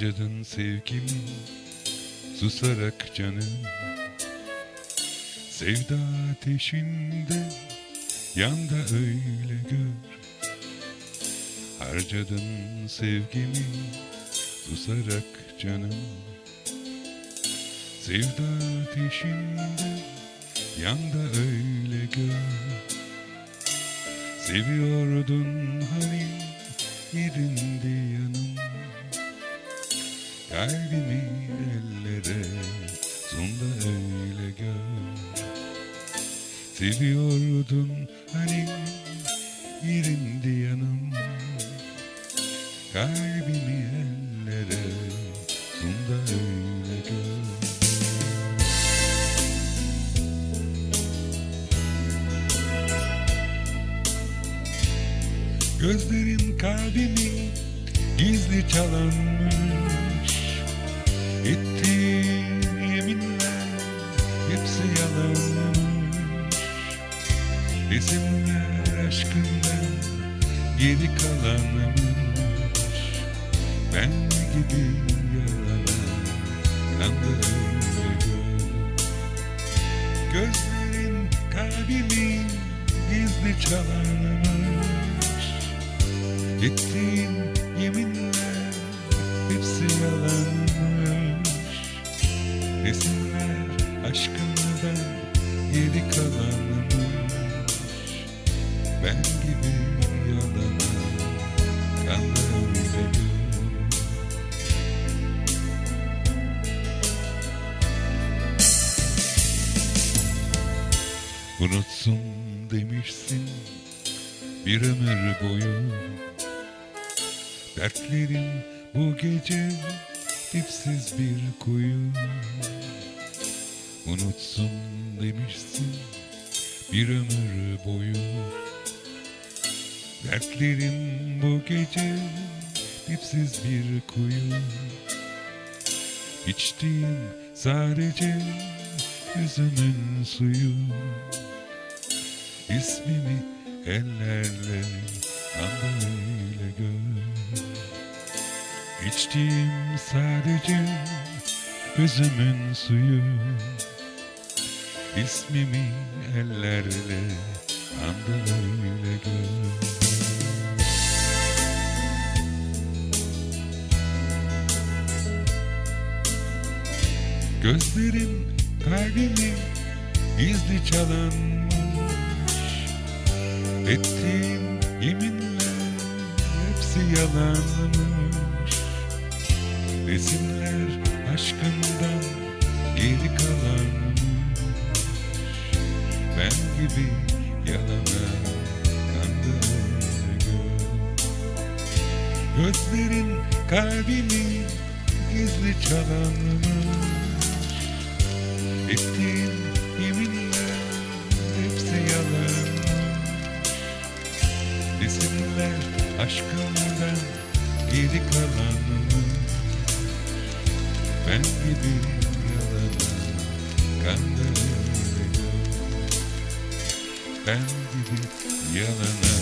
Harcadın sevgimi susarak canım. Sevda ateşinde yanda öyle gör. Harcadın sevgimi susarak canım. Sevda ateşinde yanda öyle gör. Seviyordun hani yerinde yanım Kalbimi ellere sun da öyle gör. Seviyordun hani yerinde yanım Kalbimi ellere sun da öyle gör. Gözlerin kalbimi gizli çalanmış Ettiğin yeminler hepsi yalanmış Resimler aşkından geri kalanmış. Ben gibi yalana gör. Gözlerin kalbimi gizli çalanmış Ettiğin yeminler hepsi yalanmış Resimler aşkından geri kalanmış. Ben gibi yalana öyle gör Unutsun demişsin bir ömür boyu. Dertlerim bu gece dipsiz bir kuyu Unutsun demişsin bir ömür boyu. Dertlerim bu gece dipsiz bir kuyu İçtiğim sadece yüzümün suyu. İsmimi ellerle anda öyle gör İçtiğim sadece gözümün suyu. İsmimi ellerle anda öyle gör. Gözlerin kalbimi gizli çalanmış Ettiğim yeminler hepsi yalanmış Resimler aşkından geri kalanmış. Ben gibi yalana kandı öyle gör Gözlerin kalbimi gizli çalanmış. Ettiğin yeminler hepsi yalan. Resimler aşkımdan geri kalanmış Ben gibi yalana kandı öyle gör. Ben gibi yalana